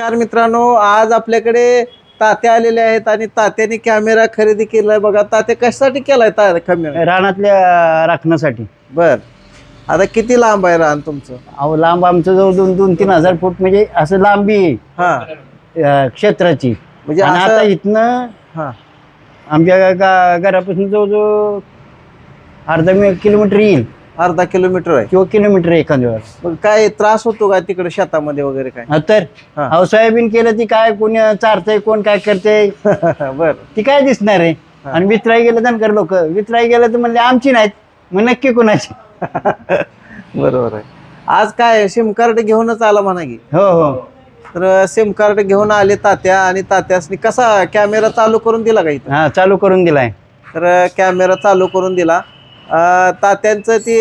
नमस्कार मित्रांनो आज आपल्याकडे तात्या आलेले आहेत आणि तात्याने कॅमेरा खरेदी केलाय बघा. तात्या कशासाठी केलाय ता कॅमेरा रानातल्या राखण्यासाठी. बर. आता किती लांब आहे रान तुमचं? अहो लांब आमचं जवळ दोन दोन तीन हजार फूट म्हणजे असं लांबी आहे. हा. अं, क्षेत्राची. म्हणजे आणि असं- आता इथनं हा. आमच्या गा- घरापासून जवळजवळ अर्धा मी- किलोमीटर येईल. अर्धा किलोमीटर आहे. किंवा किलोमीटर एखाद्या वेळेस. मग काय त्रास होतो का तिकडे शेतामध्ये वगैरे काय? हा तर हा. अहो सोयाबीन केलं ती काय कोणी चारतंय कोण काय करते बर. ती काय दिसणार आहे. आणि वितराई गेलं धनकर लोक. वितराई गेलं तर म्हणले आमची नाहीत मग नक्की कोणाची? बरोबर आहे. आज काय सिम कार्ड घेऊनच आला म्हणा की? हो हो. तर सिम कार्ड घेऊन आले तात्या आणि तात्यासनी कसा कॅमेरा चालू करून दिला का इथं? हा चालू करून दिलाय. तर कॅमेरा चालू करून दिला. तात्यांचं ते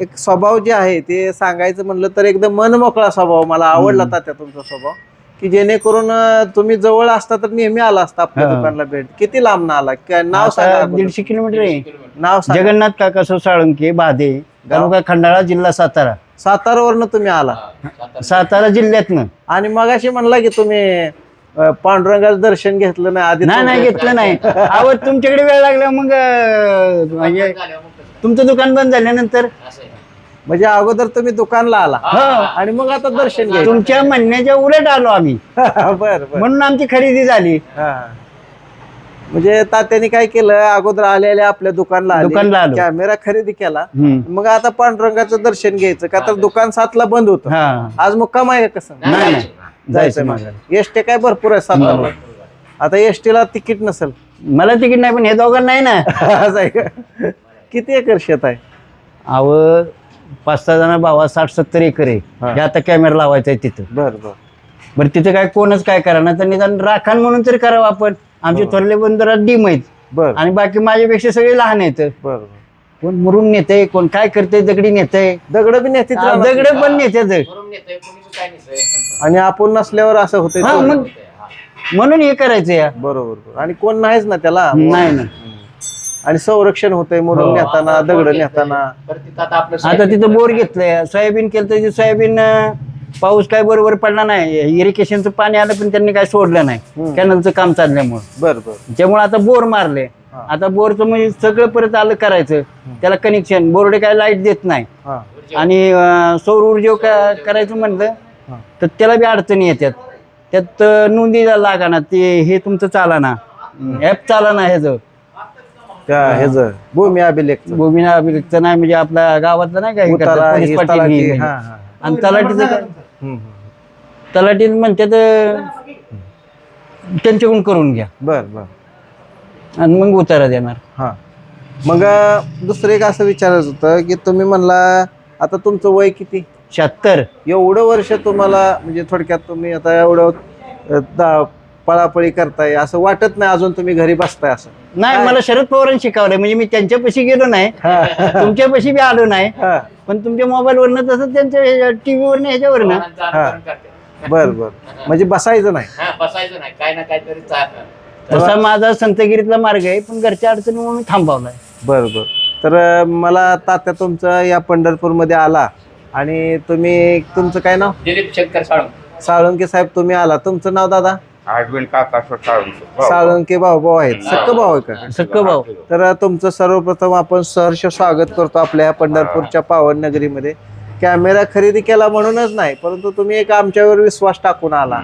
एक स्वभाव जे आहे ते सांगायचं म्हणलं तर एकदम मनमोकळा स्वभाव मला आवडला तात्या तुमचा स्वभाव. की जेणेकरून तुम्ही जवळ असता तर नेहमी आला असता आपल्या. दुकानला भेट. किती लांब ना आला? काय नाव सांगा. दीडशे किलोमीटर आहे. नाव सांगा. जगन्नाथ काकासो साळुंके बाधे तालुका खंडाळा जिल्हा सातारा. सातारावरनं तुम्ही आला. सातारा. जिल्ह्यातनं. आणि मगाशी म्हणला की तुम्ही अं, पांडुरंगाचं दर्शन घेतलं नाही आधी नाही नाही घेतलं नाही. अहो तुमच्याकडे वेळ लागला मग अं, म्हणजे तुमचं दुकान बंद झाल्यानंतर म्हणजे अगोदर तुम्ही दुकानला आला. हो. आणि मग आता दर्शन घ्यायचं. तुमच्या म्हणण्याच्या उलट आलो आम्ही. बर बर. म्हणून आमची खरेदी झाली. म्हणजे तात्याने काय केलं अगोदर आलेले आपल्या दुकानला आले. दुकानला आलो. कॅमेरा खरेदी केला. मग आता पांडुरंगाचं दर्शन घ्यायचं का? तर दुकान सातला बंद होतं. आज मुक्काम आहे का कसं? जायचं मग. एसटी काय भरपूर आहे सातारा आता एसटीला तिकीट नसेल. मला तिकीट नाही पण हे दोघांना नाही ना. असं आहे का? किती एकर शेत आहे? अहो पाच सहा जण भावा साठ सत्तर एकर आहे. हा. आता कॅमेरा लावायचा आहे तिथं. बर बर. बरं तिथे काय कोणच काय करा ना तर निदान राखण म्हणून तरी करावं आपण. आमचे थोरले बंदरात डीम आहेत. बर. आणि बाकी माझ्यापेक्षा सगळे लहान आहेत. बर कोण मुरुम नेते कोण काय करते दगडी नेते दगड बी नेते दगड पण नेत्यात. आणि आपण नसल्यावर असं होतंय हा. मग म्हणून हे करायचं या. बरोबर बरोबर. आणि कोण नाहीच ना त्याला. नाही ना आणि संरक्षण होतंय मुरुम नेताना दगड नेताना. आता तिथं बोर घेतलंय. सोयाबीन केलं तर ते सोयाबीन अं, पाऊस काय बरोबर पडला नाही. इरिगेशनचं पाणी आलं पण त्यांनी काय सोडलं नाही. कॅनलचं काम चालल्यामुळं. बर बर. त्यामुळे आता बोर मारले. हा. आता बोरचं म्हणजे सगळं परत आलं करायचं. त्याला कनेक्शन बोर्डे काय लाइट देत नाही. हा. आणि अं, सौर ऊर्जा का- करायचं म्हणलं हा. तर त्याला बी अडचणी येतात त्यात अं, नोंदी लागाना ते हे तुमचं चालाना ऍप चालाना ह्याचं. त्या ह्याच भूमी अभिलेख भूमीना अभिलेखचं नाही म्हणजे आपल्या गावातलं नाही का करतात, उतारा पोलीस हे पाटील तलाठी, हे- हा, हा. आणि तलाठीचं काय? हम्म, हम्म. तलाठी म्हणतात अं, त्यांच्याकडून करून घ्या. बर बर. आणि मग उतारा देणार. हा. मग अं, दुसरं एक असं विचारायचं होतं की तुम्ही म्हणला आता तुमचं वय किती? शहात्तर. एवढं वर्ष तुम्हाला म्हणजे थोडक्यात तुम्ही आता एवढं अं, पळापळी करताय असं वाटत नाही अजून तुम्ही घरी बसताय असं. नाही मला शरद पवारांनी शिकवलंय. म्हणजे मी त्यांच्यापाशी गेलो नाही. तुमच्यापाशी बी आलो नाही. हा. पण तुमच्या मोबाईलवरनं तसं त्यांच्या टीव्हीवरनं ह्याच्यावरनं. हा. बर बर. म्हणजे बसायचं नाही. बसायचं नाही. काय ना काहीतरी तसा माझा संतगिरीतला मार्ग आहे पण घरच्या अडचणीमुळे मी थांबवलाय. बर बर. तर अं, मला तात्या तुमचं या पंढरपूरमध्ये आला आणि तुम्ही तुमचं काय नाव? दिलीप शंकर साळुंके साळुंके साहेब तुम्ही आला. तुमचं नाव दादा? अरविंद काका साळुंके? साळुंके भाऊ भाऊ आहेत. सक्क भाऊ आहे का? सक्क भाऊ. तर तुमचं सर्वप्रथम आपण सहर्ष स्वागत करतो आपल्या पंढरपूरच्या पावन नगरीमध्ये. कॅमेरा खरेदी केला म्हणूनच नाही परंतु तुम्ही एक आमच्यावर विश्वास टाकून आला.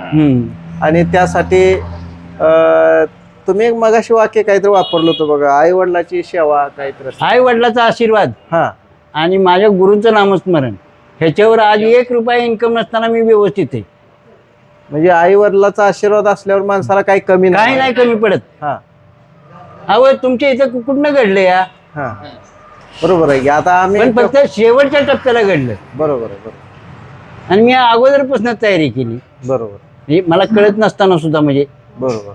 आणि त्यासाठी अं, तुम्ही एक मगाशी वाक्य काहीतरी वापरलं होतं बघा आई वडिलाची सेवा काहीतरी. आई वडिलाचा आशीर्वाद. हा. आणि माझ्या गुरूंचं नामस्मरण. ह्याच्यावर आज एक रुपया इन्कम नसताना मी व्यवस्थित आहे. म्हणजे आई वडिलाचा आशीर्वाद असल्यावर माणसाला काही कमी काही नाही कमी पडत. हा. अहो तुमच्या इथं कुठनं घडलं या? हा. बरोबर आहे की. आता आम्ही पण फक्त शेवटच्या टप्प्याला घडलं. बरोबर आहे बरोबर. आणि मी अगोदरपासून तयारी केली. बरोबर. हे मला कळत नसताना सुद्धा म्हणजे बरोबर.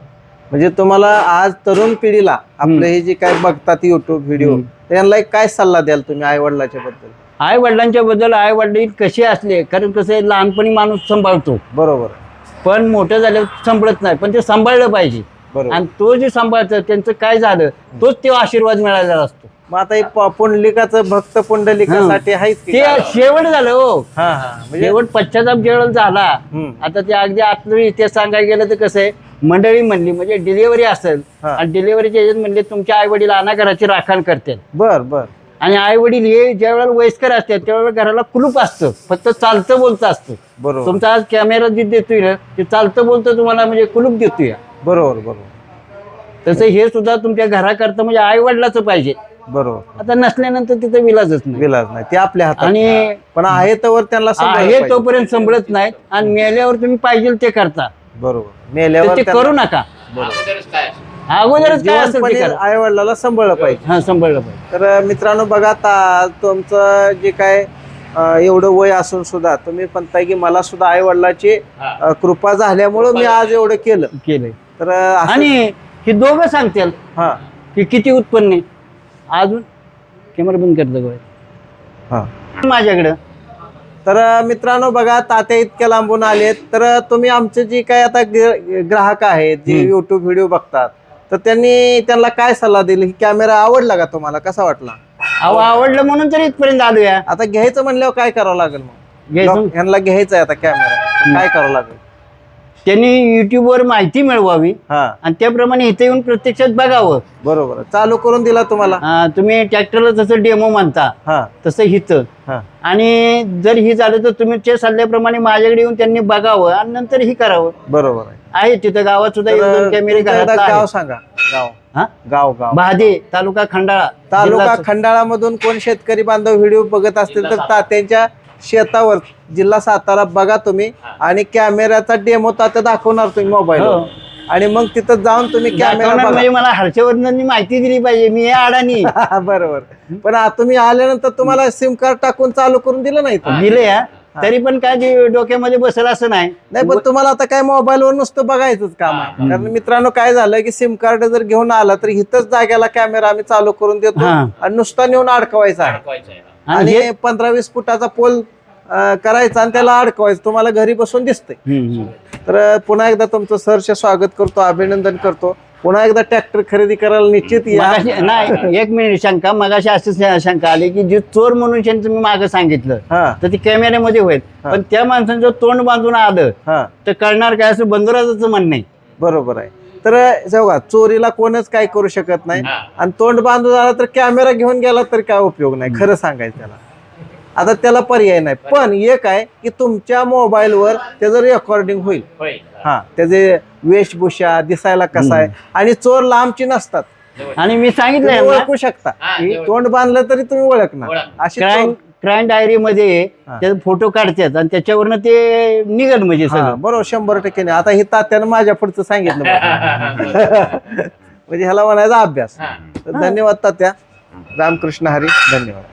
म्हणजे तुम्हाला आज तरुण पिढीला आपले हे जे काय बघतात युट्यूब व्हिडिओ त्यांना एक काय सल्ला द्याल तुम्ही आई वडिलाच्या बद्दल? आई वडिलांच्या बद्दल आई वडील कसे असले? कारण कसं आहे लहानपणी माणूस सांभाळतो. बरोबर. आहे. पण मोठं झाल्यावर सांभाळत नाही. पण ते सांभाळलं पाहिजे. आणि तो जे सांभाळतं त्यांचं काय झालं तोच ते आशीर्वाद मिळालेला असतो. मग आता पुंडलिकाचं भक्त पुंडलिकासाठी आहेच की ते? शेवट झालं हो. हा हा. म्हणजे शेवट पश्चाताप जेवण झाला. आता ते अगदी आतलं इतिहास सांगायला गेलं तर कसं आहे मंडळी म्हणली म्हणजे डिलिव्हरी असेल. आणि डिलिव्हरीच्या याच्यात म्हणले तुमच्या आई वडील अनाघराची राखण करतात बर बर. आणि आई वडील हे ज्या वेळेला वयस्कर असतात त्यावेळेला घराला कुलूप असतं. फक्त चालतं बोलतं असतं. बरोबर. तुमचा आज कॅमेरा जे देतोय ना ते चालतं बोलतं तुम्हाला म्हणजे कुलूप देतोय. बरोबर बरोबर. तसं हे सुद्धा तुमच्या घराकरता म्हणजे आई वडिलाचं पाहिजे. बरोबर. आता नसल्यानंतर तिथं विलाजच नाही. विलाज नाही. ते आपल्या हातात आणि पण आहे तोवर त्यांना सांभाळलं आहे पाहिजे. तोपर्यंत संभळत नाहीत. आणि मेल्यावर तुम्ही पाहिजे ते करता. बरोबर. तर मेल्यावर ते करू नका. अगोदरच काय असतं? अगोदरच काय असेल ते करा. आई वडिलाला सांभाळलं पाहिजे. हा संभळलं पाहिजे. तर मित्रांनो बघा आता तुमचं जे काय अं, एवढं वय असून सुद्धा तुम्ही म्हणताय की मला सुद्धा आई वडिलाची. कृपा झाल्यामुळं मी आज एवढं केलं. केलंय. तर असं- आणि हे दोघं सांगतील हा. की किती उत्पन्न आहे. अजून कॅमेरा बंद करतो हा. माझ्याकडं. तर मित्रांनो बघा तात्या इतक्या लांबून आलेत. तर तुम्ही आमचे जे काय आता ग्राहक आहेत जे हम्म. युट्यूब व्हिडिओ बघतात तर त्यांनी त्यांना काय सल्ला दिली? कॅमेरा आवडला का तुम्हाला? कसा वाटला? अहो आवडलं म्हणून तर इथपर्यंत आलोया. आता घ्यायचं म्हणल्यावर काय करावं लागेल मग? घ्यायचं? ह्यांना घ्यायचं आहे आता कॅमेरा काय करावं लागेल? त्यांनी युट्यूबवर माहिती मिळवावी. हा. आणि त्याप्रमाणे इथे येऊन प्रत्यक्षात बघावं. बरोबर. चालू करून दिला तुम्हाला? हा, तुम्ही ट्रॅक्टरला जसं डेमो म्हणता हा. तसं हिथं हा. आणि जर ही झालं तर तुम्ही ते सल्ल्याप्रमाणे माझ्याकडे येऊन त्यांनी बघावं आणि नंतर ही करावं. बरोबर आहे. आहे तिथं गावात सुद्धा एक तर दोन कॅमेरे तुमचं एकदा घरात गाव. सांगा. गाव. हा? गाव गाव. बहादे तालुका खंडाळा. तालुका जिल्हा- खंडाळामधून कोण शेतकरी बांधव व्हिडिओ बघत असतील तर जिल्हा तात्यांच्या शेतावर जिल्हा सातारा बघा तुम्ही आणि कॅमेऱ्याचा डेमो तात्या दाखवणार तुम्ही मोबाईल हो. आणि मग तिथं जाऊन तुम्ही कॅमेरा दाखवणार बघा. म्हणजे मला हर्षवर्धननी माहिती दिली पाहिजे मी हे अडाणी. बरोबर. पण आ- तुम्ही आल्यानंतर तुम्हाला सिम कार्ड टाकून चालू करून दिलं नाही तर दिले या. तरी पण काय ते डोक्यामध्ये बसेल असं नाही. नाही पण तुम्हाला आता काय मोबाईलवर नुसतं बघायचंच काम आहे. कारण मित्रांनो काय झालं की सिम कार्ड जर घेऊन आला तर इथंच जाग्याला कॅमेरा आम्ही चालू करून देतो हा. आणि नुसता नेऊन अडकवायचा आहे. अडकवायचं आहे. आणि हे- पंधरा वीस फुटाचा पोल अं, करायचा आणि त्याला अडकवायचं. तुम्हाला घरी बसून दिसतंय. हम्म, हम्म. तर पुन्हा एकदा तुमचं सहर्ष स्वागत करतो अभिनंदन करतो. पुन्हा एकदा ट्रॅक्टर खरेदी करायला निश्चित या. मगाशी नाही एक मिनिट शंका. मगाशी अशी श- शंका आली की जे चोर म्हणून त्यांचं मी मागं सांगितलं हा. तर ते कॅमेऱ्यामध्ये होईल. पण त्या माणसाचं तोंड बांधून आलं हा. तर कळणार काय असं बंधुराजाचं म्हणणं नाही बरोबर आहे. तर बघा चोरीला कोणच काय करू शकत नाही. हा. आणि तोंड बांधून आला तर कॅमेरा घेऊन गेला तर काय उपयोग नाही. खरं सांगायचं त्याला. आता त्याला पर्याय नाही. पण एक आहे की तुमच्या मोबाईलवर त्याचं रेकॉर्डिंग होईल. हा त्याचे वेशभूषा दिसायला कसा आहे. आणि चोर लांबची नसतात. आणि मी ना ओळखू शकता. हा. तोंड बांधलं तरी तुम्ही ओळखणार. ओळख. अशी क्राईम क्राईम डायरी मध्ये. त्याचे फोटो काढतात आणि त्याच्यावरनं ते निघत म्हणजे सगळं. बरोबर शंभर टक्के नाही. आता हे तात्यानं माझ्या पुढचं सांगितलं. म्हणजे ह्याला म्हणायचा अभ्यास. तर धन्यवाद तात्या. रामकृष्ण हरी धन्यवाद.